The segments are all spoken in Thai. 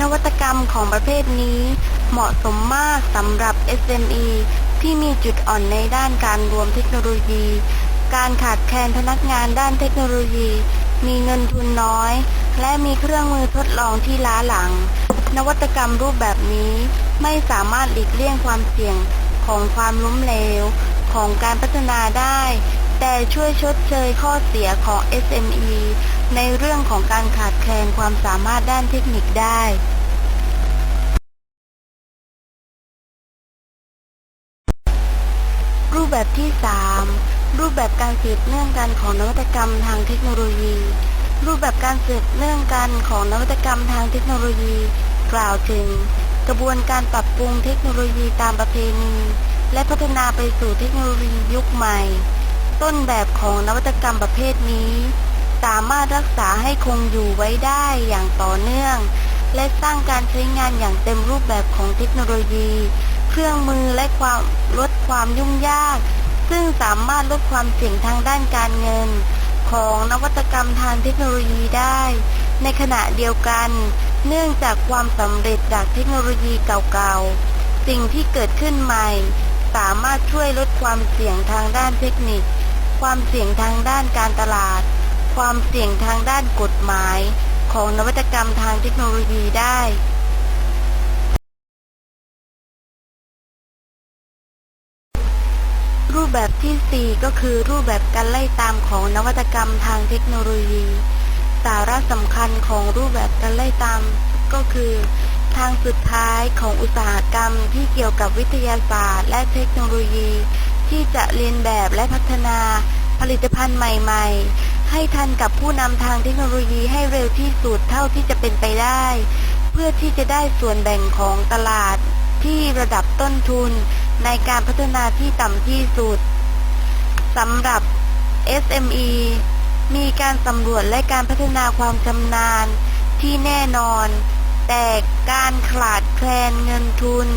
นวัตกรรมของประเภทนี้ เหมาะสมมากสำหรับ SME ที่มีจุดอ่อนในด้านการรวมเทคโนโลยี การขาดแคลนพนักงานด้านเทคโนโลยี มีเงินทุนน้อย และมีเครื่องมือทดลองที่ล้าหลัง นวัตกรรมรูปแบบนี้ไม่สามารถหลีกเลี่ยงความเสี่ยงของความล้มเหลวของการพัฒนาได้ แต่ช่วยชดเชยข้อเสียของ SME ในเรื่องของการขาดแคลนความสามารถด้านเทคนิคได้รูปแบบที่ 3 รูปแบบการสืบเนื่องกันของนวัตกรรมทางเทคโนโลยี รูปแบบการสืบเนื่องกันของนวัตกรรมทางเทคโนโลยี กล่าวถึง กระบวนการปรับปรุงเทคโนโลยีตามประเพณี และพัฒนาไปสู่เทคโนโลยียุคใหม่ ต้นแบบของนวัตกรรมประเภทนี้ สามารถรักษาให้คงอยู่ไว้ได้อย่างต่อเนื่อง และสร้างการใช้งานอย่างเต็มรูปแบบของเทคโนโลยี เครื่องมือและความลดความยุ่งยาก ซึ่งสามารถลดความเสี่ยงทางด้านการเงิน ของนวัตกรรมทางเทคโนโลยีได้ ในขณะเดียวกัน เนื่องจากความสำเร็จจากเทคโนโลยีเก่าๆสิ่งที่เกิดขึ้นใหม่สามารถช่วยลดความเสี่ยงทางด้านเทคนิค ความเสี่ยงทางด้านการตลาด ความเสี่ยงทางด้านกฎหมาย ของนวัตกรรมทางเทคโนโลยีได้รูปแบบที่ 4 ก็คือรูปแบบการไล่ตามของนวัตกรรมทางเทคโนโลยี สาระสำคัญของรูปแบบการไล่ตาม ก็คือ ทางสุดท้ายของอุตสาหกรรมที่เกี่ยวกับวิทยาศาสตร์ และเทคโนโลยี ที่จะเรียนแบบและพัฒนาผลิตภัณฑ์ใหม่ๆ ให้ทันกับผู้นำทางเทคโนโลยีให้เร็วที่สุดเท่าที่จะเป็นไปได้ เพื่อที่จะได้ส่วนแบ่งของตลาดที่ระดับต้นทุนในการพัฒนาที่ต่ำที่สุดสำหรับ SME มีการสำรวจและการพัฒนาความชำนาญที่แน่นอน แต่การขาดแคลนเงินทุน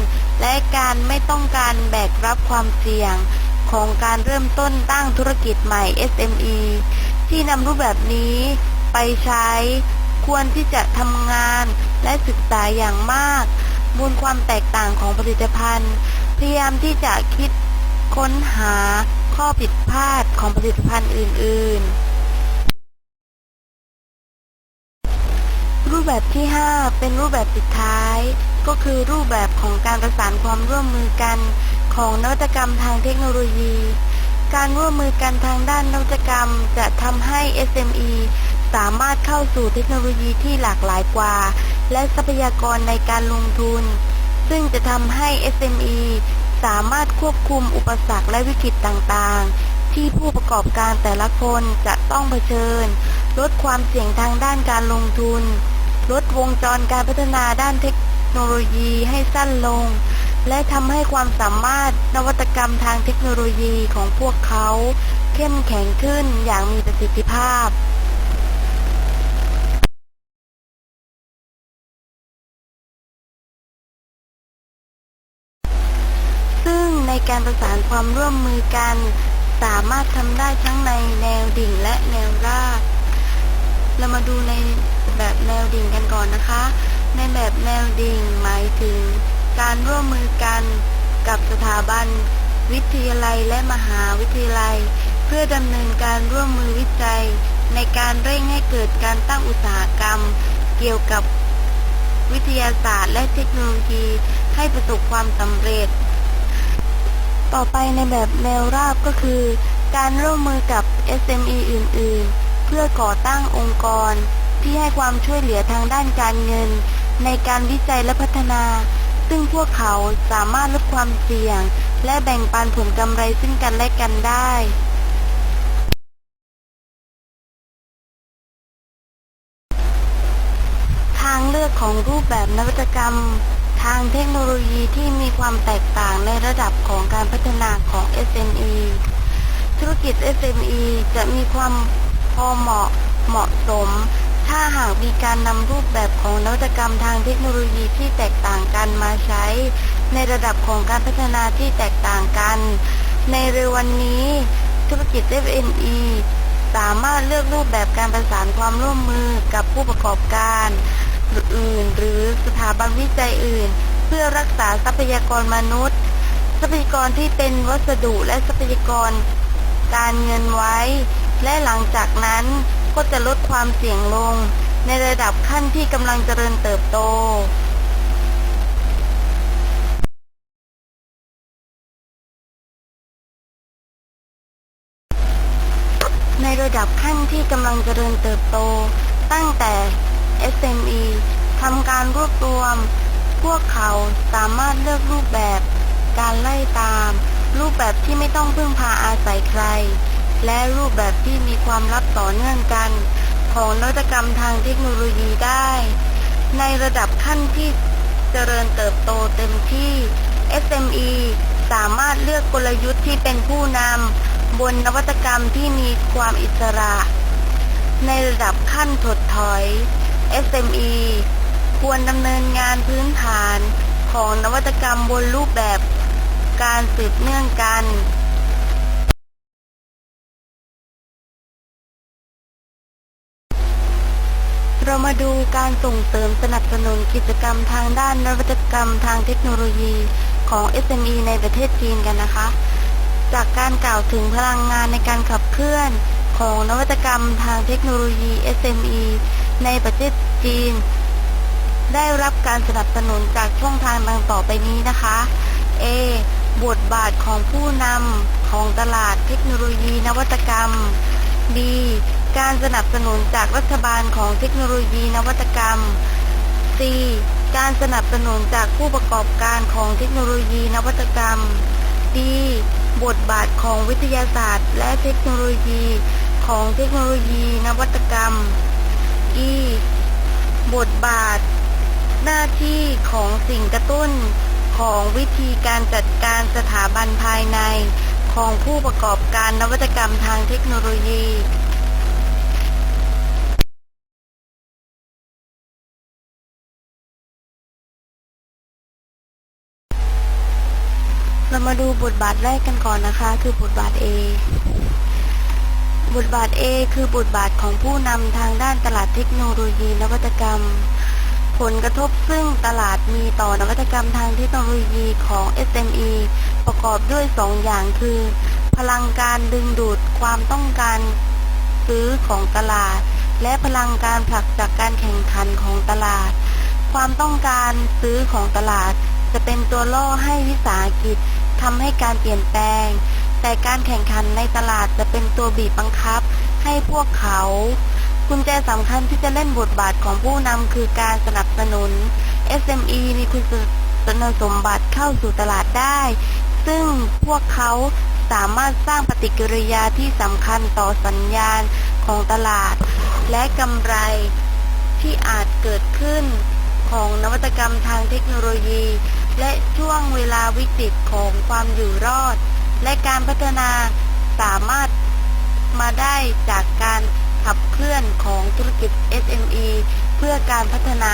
และการไม่ต้องการแบกรับความเสี่ยง ของการเริ่มต้นตั้งธุรกิจใหม่ SME ที่นำรูปแบบนี้ไปใช้ ควรที่จะทำงานและศึกษาอย่างมากมูลความแตกต่างของผลิตภัณฑ์ พยายามที่จะคิดค้นหาข้อผิดพลาดของผลิตภัณฑ์อื่น ๆ รูปแบบที่ 5 เป็นรูปแบบสุดท้าย ก็คือรูปแบบของการประสานความร่วมมือกัน ของนวัตกรรมทางเทคโนโลยี การร่วมมือกันทางด้านนวัตกรรม จะทำให้ SME สามารถเข้าสู่เทคโนโลยีที่หลากหลายกว่า และทรัพยากรในการลงทุน ซึ่งจะทำให้ SME สามารถควบคุมอุปสรรคและวิกฤตต่างๆ ที่ผู้ประกอบการแต่ละคนจะต้องเผชิญ ลดความเสี่ยงทางด้านการลงทุน ลดวงจรการพัฒนาด้านเทคโนโลยีให้สั้นลง และทำให้ความสามารถนวัตกรรมทางเทคโนโลยีของพวกเขา เข้มแข็งขึ้นอย่างมีประสิทธิภาพซึ่งในการประสานความร่วมมือกัน สามารถทำได้ทั้งในแนวดิ่งและแนวราบเรามาดูในแบบแนวดิ่งกันก่อนนะคะ ในแบบแนวดิ่งหมายถึง การร่วมมือกันกับสถาบัน วิทยาลัยและมหาวิทยาลัย เพื่อดำเนินการร่วมมือวิจัย ในการเร่งให้เกิดการตั้งอุตสาหกรรม เกี่ยวกับวิทยาศาสตร์และเทคโนโลยีให้ประสบความสำเร็จ ต่อไปในแบบแนวราบก็คือ การร่วมมือกับ SME อื่น ๆ เพื่อก่อตั้งองค์กร ที่ให้ความช่วยเหลือทางด้านการเงิน ในการวิจัยและพัฒนา ซึ่งพวกเขาสามารถลดความเสี่ยง และแบ่งปันผลกำไรซึ่งกันและกันได้ทางเลือกของรูปแบบนวัตกรรม ทางเทคโนโลยีที่มีความแตกต่างในระดับของการพัฒนาของ SME ธุรกิจ SME จะมีความพอเหมาะเหมาะสม ถ้าหากมีการนำรูปแบบของนวัตกรรมทางเทคโนโลยีที่แตกต่างกันมาใช้ ในระดับของการพัฒนาที่แตกต่างกัน ในเร็ววันนี้ ธุรกิจ SME สามารถเลือกรูปแบบการประสานความร่วมมือกับผู้ประกอบการอื่น หรือสถาบันวิจัยอื่น เพื่อรักษาทรัพยากรมนุษย์ ทรัพยากรที่เป็นวัสดุและทรัพยากร การเงินไว้ และหลังจากนั้น ก็จะลดความเสี่ยงลง ในระดับขั้นที่กำลังเจริญเติบโตในระดับขั้นที่กำลังเจริญเติบโต ตั้งแต่ SME ทำการรวบรวม พวกเขาสามารถเลือกรูปแบบ การไล่ตาม รูปแบบที่ไม่ต้องพึ่งพาอาศัยใคร และรูปแบบที่มีความลับต่อเนื่องกัน ของนวัตกรรมทางเทคโนโลยีได้ ในระดับขั้นที่เจริญเติบโตเต็มที่ SME สามารถเลือกกลยุทธ์ที่เป็นผู้นำบนนวัตกรรมที่มีความอิสระ ในระดับขั้นถดถอย SME ควรดำเนินงานพื้นฐานของนวัตกรรมบนรูปแบบการสืบเนื่องกัน เรามาดูการส่งเสริมสนับสนุนกิจกรรมทางด้านนวัตกรรมทางเทคโนโลยีของ SME ในประเทศจีนกันนะคะ จากการกล่าวถึงพลังงานในการขับเคลื่อนของนวัตกรรมทางเทคโนโลยี SME ในประเทศจีน ได้รับการสนับสนุนจากช่องทางดังต่อไปนี้นะคะ A บทบาทของผู้นำของตลาดเทคโนโลยีนวัตกรรม B การสนับสนุนจากรัฐบาลของเทคโนโลยีนวัตกรรม C การสนับสนุนจากผู้ประกอบการของเทคโนโลยีนวัตกรรม D บทบาทของวิทยาศาสตร์ และเทคโนโลยีของเทคโนโลยีนวัตกรรม E บทบาท หน้าที่ของสิ่งกระตุ้นของวิธีการจัดการสถาบันภายในของผู้ประกอบการนวัตกรรมทางเทคโนโลยี มาดูบทบาทแรกกันก่อนนะคะ คือบทบาท A บทบาท A คือบทบาทของผู้นำทางด้านตลาดเทคโนโลยีนวัตกรรม ผลกระทบซึ่งตลาดมีต่อนวัตกรรมทางเทคโนโลยีของ SME ประกอบด้วย 2 อย่างคือ พลังการดึงดูดความต้องการซื้อของตลาด และพลังการผลักจากการแข่งขันของตลาด ความต้องการซื้อของตลาด จะเป็นตัวล่อให้วิสาหกิจทำให้การเปลี่ยนแปลง แต่การแข่งขันในตลาดจะเป็นตัวบีบบังคับให้พวกเขากุญแจสำคัญที่จะเล่นบทบาทของผู้นำคือการสนับสนุน SME มีคุณสมบัติเข้าสู่ตลาดได้ ซึ่งพวกเขาสามารถสร้างปฏิกิริยาที่สำคัญต่อสัญญาณของตลาด และกำไรที่อาจเกิดขึ้นของนวัตกรรมทางเทคโนโลยี และช่วงเวลาวิกฤตของความอยู่รอด และการพัฒนาสามารถมาได้จากการขับเคลื่อนของธุรกิจ SME เพื่อการพัฒนา